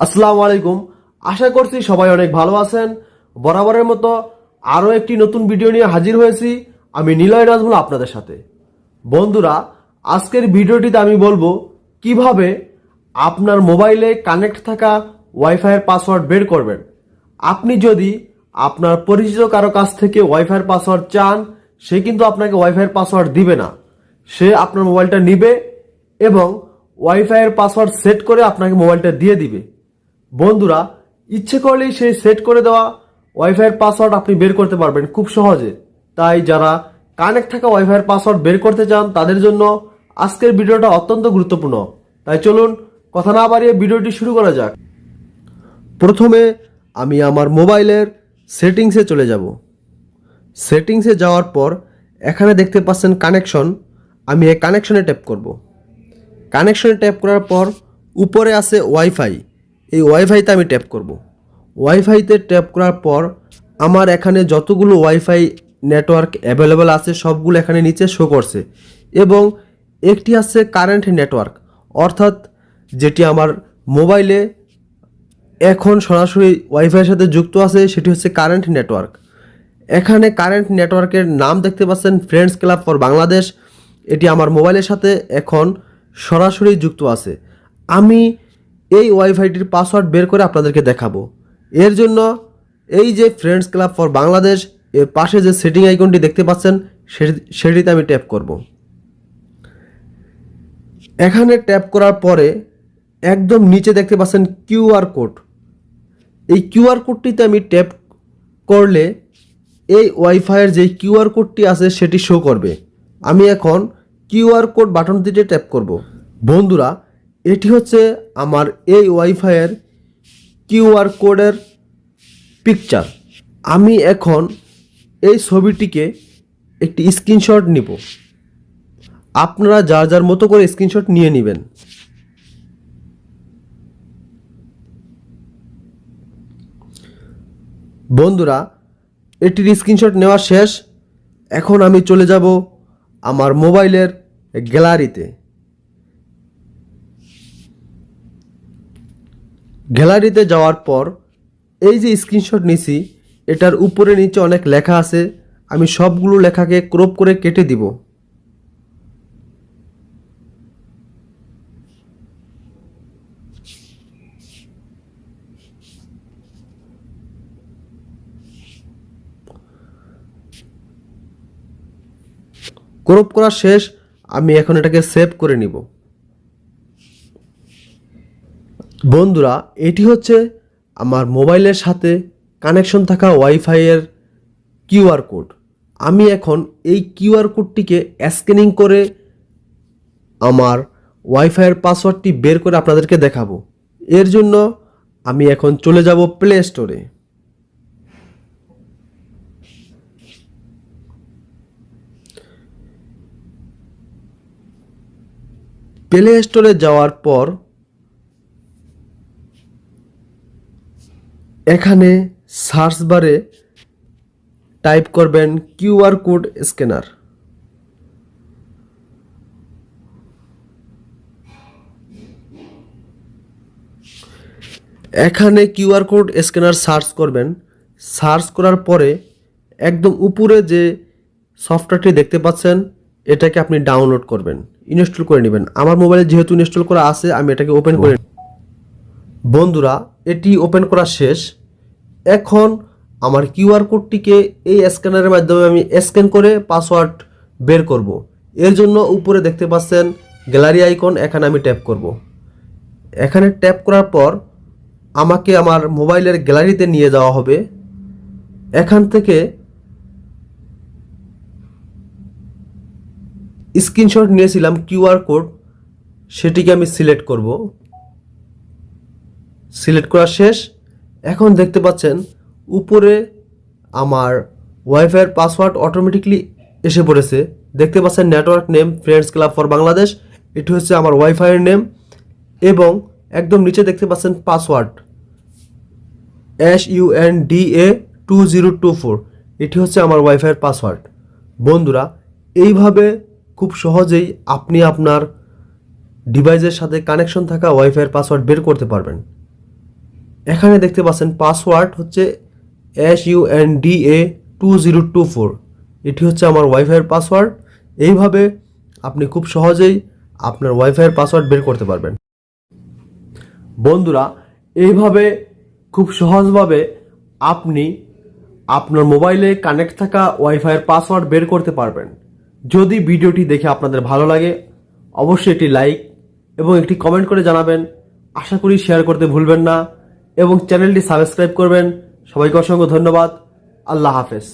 আসসালামু আলাইকুম। আশা করছি সবাই অনেক ভালো আছেন। বরাবরের মতো আরও একটি নতুন ভিডিও নিয়ে হাজির হয়েছি আমি নিলয় নাজমুল আপনাদের সাথে। বন্ধুরা, আজকের ভিডিওটিতে আমি বলব কীভাবে আপনার মোবাইলে কানেক্ট থাকা ওয়াইফাইয়ের পাসওয়ার্ড বের করবেন। আপনি যদি আপনার পরিচিত কারও কাছ থেকে ওয়াইফাইয়ের পাসওয়ার্ড চান, সে কিন্তু আপনাকে ওয়াইফাইয়ের পাসওয়ার্ড দিবে না। সে আপনার মোবাইলটা নিবে এবং ওয়াইফাইয়ের পাসওয়ার্ড সেট করে আপনাকে মোবাইলটা দিয়ে দিবে। বন্ধুরা, ইচ্ছে করলেই সেই সেট করে দেওয়া ওয়াইফাইয়ের পাসওয়ার্ড আপনি বের করতে পারবেন খুব সহজে। তাই যারা কানেক্ট থাকা ওয়াইফাইয়ের পাসওয়ার্ড বের করতে চান, তাদের জন্য আজকের ভিডিওটা অত্যন্ত গুরুত্বপূর্ণ। তাই চলুন কথা না বাড়িয়ে ভিডিওটি শুরু করা যাক। প্রথমে আমি আমার মোবাইলের সেটিংসে চলে যাব। সেটিংসে যাওয়ার পর এখানে দেখতে পাচ্ছেন কানেকশন আমি এই কানেকশনে ট্যাপ করব। কানেকশনে ট্যাপ করার পর উপরে আছে ওয়াইফাই এই ওয়াইফাইতে আমি ট্যাপ করব। ওয়াইফাইতে ট্যাপ করার পর আমার এখানে যতগুলো ওয়াইফাই নেটওয়ার্ক অ্যাভেলেবেল আছে সবগুলো এখানে নিচে শো করছে এবং একটি আছে কারেন্ট নেটওয়ার্ক। অর্থাৎ যেটি আমার মোবাইলে এখন সরাসরি ওয়াইফাইয়ের সাথে যুক্ত আছে, সেটি হচ্ছে কারেন্ট নেটওয়ার্ক। এখানে কারেন্ট নেটওয়ার্কের নাম দেখতে পাচ্ছেন ফ্রেন্ডস ক্লাব ফর বাংলাদেশ। এটি আমার মোবাইলের সাথে এখন সরাসরি যুক্ত আছে। আমি এই ওয়াইফাইটির পাসওয়ার্ড বের করে আপনাদেরকে দেখাবো। এর জন্য এই যে ফ্রেন্ডস ক্লাব ফর বাংলাদেশ এর পাশে যে সেটিং আইকনটি দেখতে পাচ্ছেন সেটি- সেটিতে আমি ট্যাপ করব। এখানে ট্যাপ করার পরে একদম নিচে দেখতে পাচ্ছেন কিউআর কোড। এই কিউআর কোডটিতে আমি ট্যাপ করলে এই ওয়াইফাইয়ের যে কিউআর কোডটি আছে, সেটি শো করবে। আমি এখন কিউআর কোড বাটনটিতে ট্যাপ করব। বন্ধুরা এটি হচ্ছে আমার এই ওয়াইফাইয়ের কিউআর কোডের পিকচার আমি এখন এই ছবিটিকে একটি স্ক্রিনশট নিব। আপনারা যার যার মতো করে স্ক্রিনশট নিয়ে নেবেন। বন্ধুরা, এটির স্ক্রিনশট নেওয়া শেষ। এখন আমি চলে যাব আমার মোবাইলের গ্যালারিতে গ্যালারিতে যাওয়ার পর এই যে স্ক্রিনশট নিছি, এটার উপরে নিচে অনেক লেখা আছে, আমি সবগুলো লেখাকে ক্রপ করে কেটে দিব। ক্রপ করা শেষ, আমি এখন এটাকে সেভ করে নিব। বন্ধুরা, এটি হচ্ছে আমার মোবাইলের সাথে কানেকশন থাকা ওয়াইফাইয়ের কিউআর কোড। আমি এখন এই কিউআর কোডটিকে স্ক্যানিং করে আমার ওয়াইফাইয়ের পাসওয়ার্ডটি বের করে আপনাদেরকে দেখাবো। এর জন্য আমি এখন চলে যাব প্লে স্টোরে প্লে স্টোরে যাওয়ার পর এখানে সার্চ বারে টাইপ করবেন কিউআর কোড স্ক্যানার। এখানে কিউআর কোড স্ক্যানার সার্চ করবেন। সার্চ করার পরে একদম উপরে যে সফটওয়্যারটি দেখতে পাচ্ছেন এটাকে আপনি ডাউনলোড করবেন। ইনস্টল করে নেবেন। আমার মোবাইলে যেহেতু ইনস্টল করা আছে আমি এটাকে ওপেন করে বন্ধুরা এটি ওপেন করা শেষ। এখন আমার কিউআর কোডটিকে এই স্ক্যানারের মাধ্যমে আমি স্ক্যান করে পাসওয়ার্ড বের করব। এর জন্য উপরে দেখতে পাচ্ছেন গ্যালারি আইকন এখানে আমি ট্যাপ করব। এখানে ট্যাপ করার পর আমাকে আমার মোবাইলের গ্যালারিতে নিয়ে যাওয়া হবে। এখান থেকে স্ক্রিনশট নিয়েছিলাম কিউআর কোড, সেটিকে আমি সিলেক্ট করব। সিলেক্ট করা শেষ। এখন দেখতে পাচ্ছেন, উপরে আমার ওয়াইফাইয়ের পাসওয়ার্ড অটোমেটিকলি এসে পড়েছে। দেখতে পাচ্ছেন network name friends club for Bangladesh এটি হচ্ছে আমার ওয়াইফাইয়ের নেম এবং একদম নিচে দেখতে পাচ্ছেন password S U N D A two zero two four এটি হচ্ছে আমার ওয়াইফাইয়ের পাসওয়ার্ড বন্ধুরা, এইভাবে খুব সহজেই আপনি আপনার ডিভাইসের সাথে কানেকশন থাকা ওয়াইফাইয়ের পাসওয়ার্ড বের করতে পারবেন। এখানে দেখতে পাচ্ছেন পাসওয়ার্ড হচ্ছে S U N D A two zero two four এটি হচ্ছে আমার ওয়াইফাইয়ের পাসওয়ার্ড এইভাবে আপনি খুব সহজেই আপনার ওয়াইফাইয়ের পাসওয়ার্ড বের করতে পারবেন। বন্ধুরা, এইভাবে খুব সহজভাবে আপনি আপনার মোবাইলে কানেক্ট থাকা ওয়াইফাইয়ের পাসওয়ার্ড বের করতে পারবেন। যদি ভিডিওটি দেখে আপনাদের ভালো লাগে, অবশ্যই একটি লাইক এবং একটি কমেন্ট করে জানাবেন। আশা করি শেয়ার করতে ভুলবেন না। এবং চ্যানেলটি সাবস্ক্রাইব করবেন। সবাইকে অসংখ্য ধন্যবাদ। আল্লাহ হাফেজ।